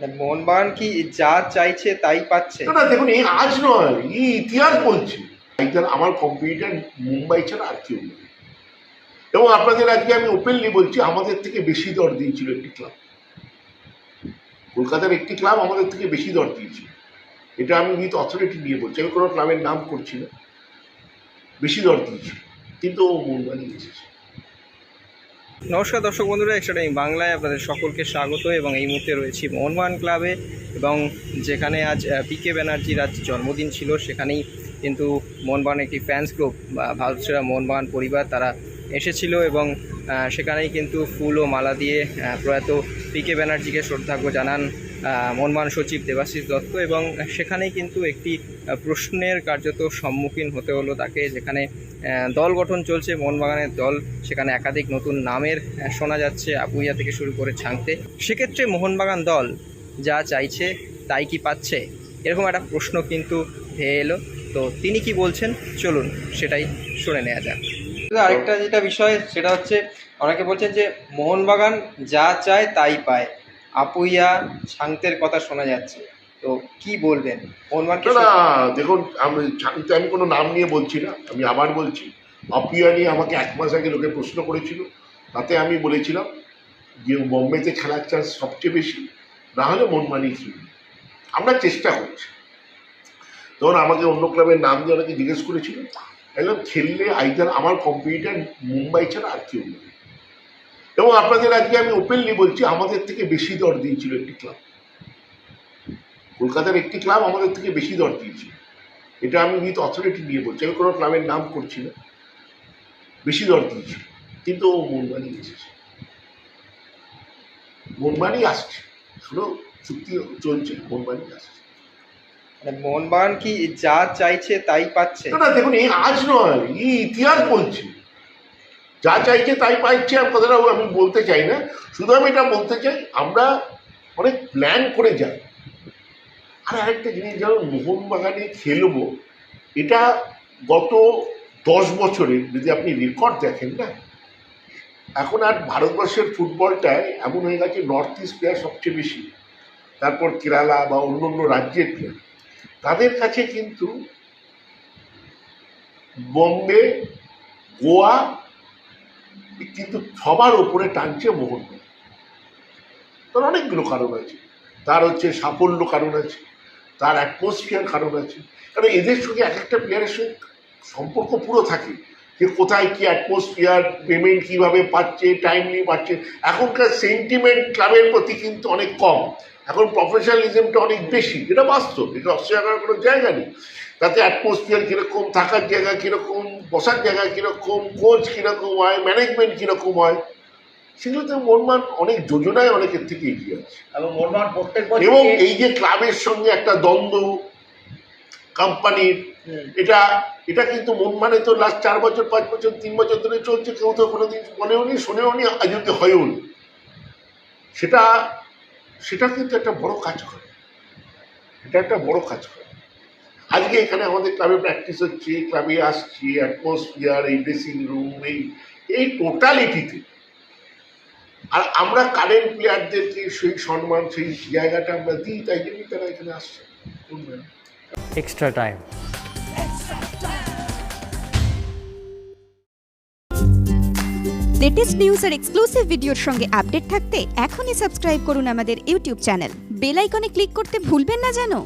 মানে মোহনবাগান কি যা চাইছে তাই পাচ্ছে? না দেখুন এই আজ নয় এই ইতিহাস বলছি। একজন আমার কম্পিটিটার মুম্বাই ছাড়া আর কেউ নেই। এবং আপনাদের আজকে আমি ওপেনলি বলছি, আমাদের থেকে বেশি দর দিয়েছিল একটি ক্লাব কলকাতার একটি ক্লাব আমাদের থেকে বেশি দর দিয়েছিল। এটা আমি উইথ অথরিটি নিয়ে বলছি। আমি কোনো ক্লাবের নাম করছি না। বেশি দর দিয়েছিল। কিন্তু ও বানিয়ে এসেছে। নমস্কার দর্শক বন্ধুরা, এক্সট্রা টাইম বাংলায় আপনাদের সকলকে স্বাগত এবং এই মুহূর্তে রয়েছি মোহনমান ক্লাবে এবং যেখানে আজ পি কে ব্যানার্জির আজ জন্মদিন ছিল, সেখানেই কিন্তু মোহনবান একটি ফ্যান্স গ্রুপ বা ভারতসেরা মোহনবান পরিবার তারা এসেছিল এবং সেখানেই কিন্তু ফুল ও মালা দিয়ে প্রয়াত পি কে ব্যানার্জিকে শ্রদ্ধাজ্ঞ জানান মোহনবাগান সচিব দেবাশিস দত্ত এবং সেখানেই কিন্তু একটি প্রশ্নের কার্যত সম্মুখীন হতে হলো তাকে, যেখানে দল গঠন চলছে, মোহনবাগানের দল, সেখানে একাধিক নতুন নামের শোনা যাচ্ছে, আপুইয়া থেকে শুরু করে ছাংতে। সেক্ষেত্রে মোহনবাগান দল যা চাইছে তাই কি পাচ্ছে? এরকম একটা প্রশ্ন কিন্তু ধেয়ে এলো। তো তিনি কি বলছেন? চলুন, সেটাই শুনে নেওয়া যাক। আরেকটা যেটা বিষয়, সেটা হচ্ছে, অনেকে বলছেন যে মোহনবাগান যা চায় তাই পায়। আপুইয়া ছাংতের কথা শোনা যাচ্ছে। তো কি বলবেন? না দেখুন আমি জানতে আমি কোনো নাম নিয়ে বলছি না আমি আবার বলছি অপিয়া নিয়ে আমাকে এক মাস আগে লোকে প্রশ্ন করেছিল তাতে আমি বলেছিলাম যে বোম্বেতে খেলার চান্স সবচেয়ে বেশি না হলে মন খেলবে আমরা চেষ্টা করছি। তখন আমাকে অন্য ক্লাবের নাম দিয়ে অনেকে জিজ্ঞেস করেছিল একদম খেললে আইদার আমার কম্পিউটার মুম্বাই ছাড়া আর কেউ নেই। এবং আপনাদের আজকে আমি ওপেনলি বলছি আমাদের থেকে বেশি দর দিয়েছিল একটি ক্লাব কলকাতার একটি ক্লাব আমাদের থেকে বেশি দর দিয়েছিল। এটা আমি উইথ অথরিটি নিয়ে বলছি। আমি কোনো ক্লাবের নাম করছি না। বেশি দর দিয়েছিল। কিন্তু ও মনবানি এসেছে। মনবানি আসছে। শুনো চুক্তি চলছে মনবানি আসছে। মানে মোহনবাগান কি যা চাইছে তাই পাচ্ছে? না না দেখুন এই আজ নয় এই ইতিহাস বলছি। যা চাইছে তাই পাইছে আর কথাটা আমি বলতে চাই না। শুধু আমি এটা বলতে চাই, আমরা অনেক প্ল্যান করে যাই। আর আরেকটা জিনিস যেমন মোহনবাগানে খেলব, এটা গত দশ বছরে যদি আপনি রেকর্ড দেখেন না, এখন আর ভারতবর্ষের ফুটবলটায় এমন হয়ে গেছে নর্থ ইস্ট প্লেয়ার সবচেয়ে বেশি, তারপর কেরালা বা অন্য অন্য রাজ্যের প্লেয়ার তাদের কাছে কিন্তু বম্বে, গোয়া কিন্তু সবার ওপরে টানছে মোহনবাগান তার অনেকগুলো কারণ আছে। তার হচ্ছে সাফল্য কারণ আছে, তার অ্যাটমসফিয়ার কারণ আছে। কারণ এদের সঙ্গে এক একটা প্লেয়ারের সঙ্গে সম্পর্ক পুরো থাকে যে কোথায় কি অ্যাটমসফিয়ার পেমেন্ট কীভাবে পাচ্ছে টাইমলি পাচ্ছে। এখনকার সেন্টিমেন্ট ক্লাবের প্রতি কিন্তু অনেক কম। এখন প্রফেশনালিজমটা অনেক বেশি। এটা বাস্তব, এটা অস্বীকার কোনো জায়গা নেই। তাতে অ্যাটমসফিয়ার কীরকম থাকার জায়গা কীরকম বসার জায়গা কীরকম কোচ কীরকম হয় ম্যানেজমেন্ট কীরকম হয় সেগুলোতে মনমান অনেক যোজনায় অনেকের থেকে এগিয়ে আছে। এবং মোহনবাগান প্রত্যেক এবং এই যে ক্লাবের সঙ্গে একটা দ্বন্দ্ব কোম্পানির এটা এটা কিন্তু মন মানে তো লাস্ট চার বছর পাঁচ বছর তিন বছর ধরে চলছে কেউ তো কোনোদিন মনেও নি শুনেও নি আজ অব্দি হয়েও নি সেটা সেটা কিন্তু একটা বড় কাজ করে। এটা একটা বড় কাজ করে। আজকে এখানে আমাদের ক্লাবে প্র্যাকটিস হচ্ছে ক্লাবে আসছি অ্যাটমসফিয়ার এই ড্রেসিং রুম এই এই টোটালিটিতে আর আমরা কারেন্ট প্লেয়ারদেরকে সেই সম্মান সেই জায়গাটা আমরা দিই তাই জন্যই তারা এখানে আসছে। Extra time. লেটেস্ট নিউজ আর এক্সক্লুসিভ ভিডিওর সঙ্গে আপডেট থাকতে এখনই সাবস্ক্রাইব করুন আমাদের ইউটিউব চ্যানেল বেল আইকনে ক্লিক করতে ভুলবেন না জানো